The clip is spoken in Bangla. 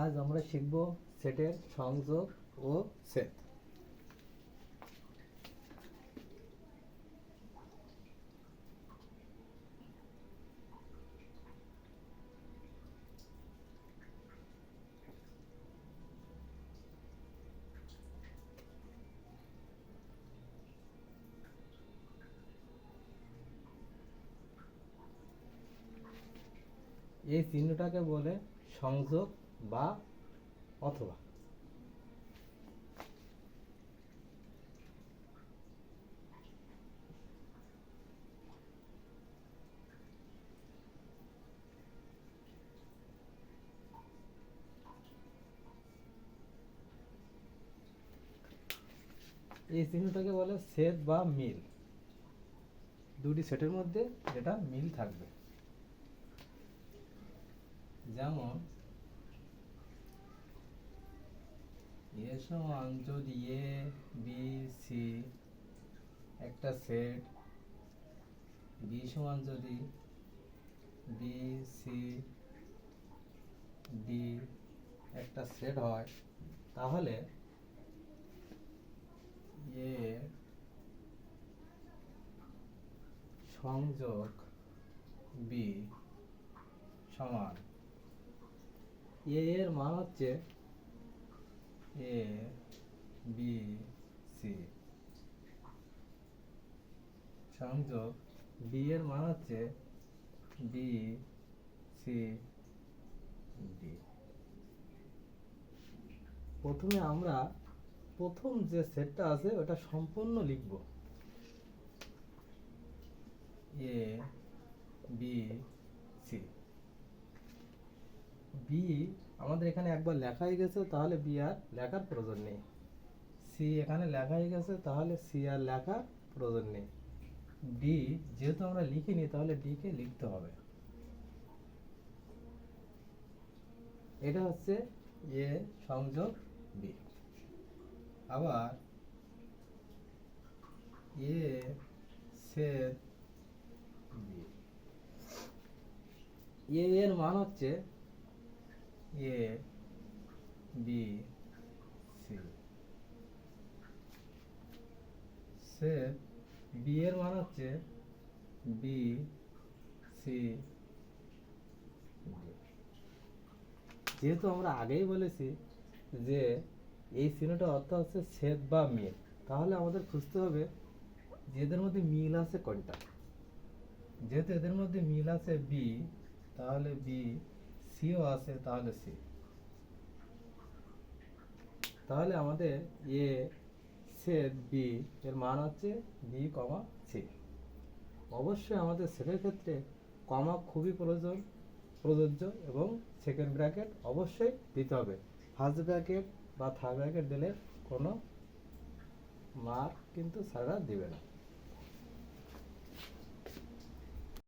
আজ আমরা শিখব সেটের সংযোগ ও সেট। এই চিহ্নটাকে বলে সংযোগ বা অথবা। এই চিহ্নটাকে বলে সেট বা মিল। দুটি সেটের মধ্যে যেটা মিল থাকবে। যেমন এ সমান যদি এ, বি, সি, একটা সেট। বি সমান যদি, বি, সি, ডি, একটা সেট হয়, তাহলে এ সংযোগ বি সমান। এ এর মান হচ্ছে এ বি সি সংযোগ বি এর মান হচ্ছে বি সি ডি প্রথমে আমরা প্রথম যে সেটটা আছে, ওটা সম্পূর্ণ লিখব। এ বি সি বি আমাদের এখানে একবার লেখা হয়ে গেছে, তাহলে বি আর লেখার প্রয়োজন নেই। সি এখানে লেখা হয়ে গেছে, তাহলে সি আর লেখার প্রয়োজন নেই। ডি যেহেতু আমরা লিখিনি, তাহলে ডি কে লিখতে হবে। এটা হচ্ছে এ সংযোগ বি আবার এ সেট বি এ এর মান হচ্ছে এ বি সি সে বি এর মান হচ্ছে বি সি যেহেতু আমরা আগেই বলেছি যে এই চিহ্নটা অর্থ হচ্ছে ছেদ বা মিল, তাহলে আমাদের খুঁজতে হবে যে এদের মধ্যে মিল আছে কোনটা। যেহেতু এদের মধ্যে মিল আছে বি তাহলে বি সিও আছে, তাহলে সি। তাহলে আমাদের এ সেট বি, এর মান হচ্ছে বি কমা সি। অবশ্যই আমাদের সেটের ক্ষেত্রে কমা খুবই প্রয়োজন প্রযোজ্য এবং সেকেন্ড ব্র্যাকেট অবশ্যই দিতে হবে। ফার্স্ট ব্র্যাকেট বা থার্ড ব্র্যাকেট দিলে কোনো মার্ক কিন্তু স্যাররা দিবে না।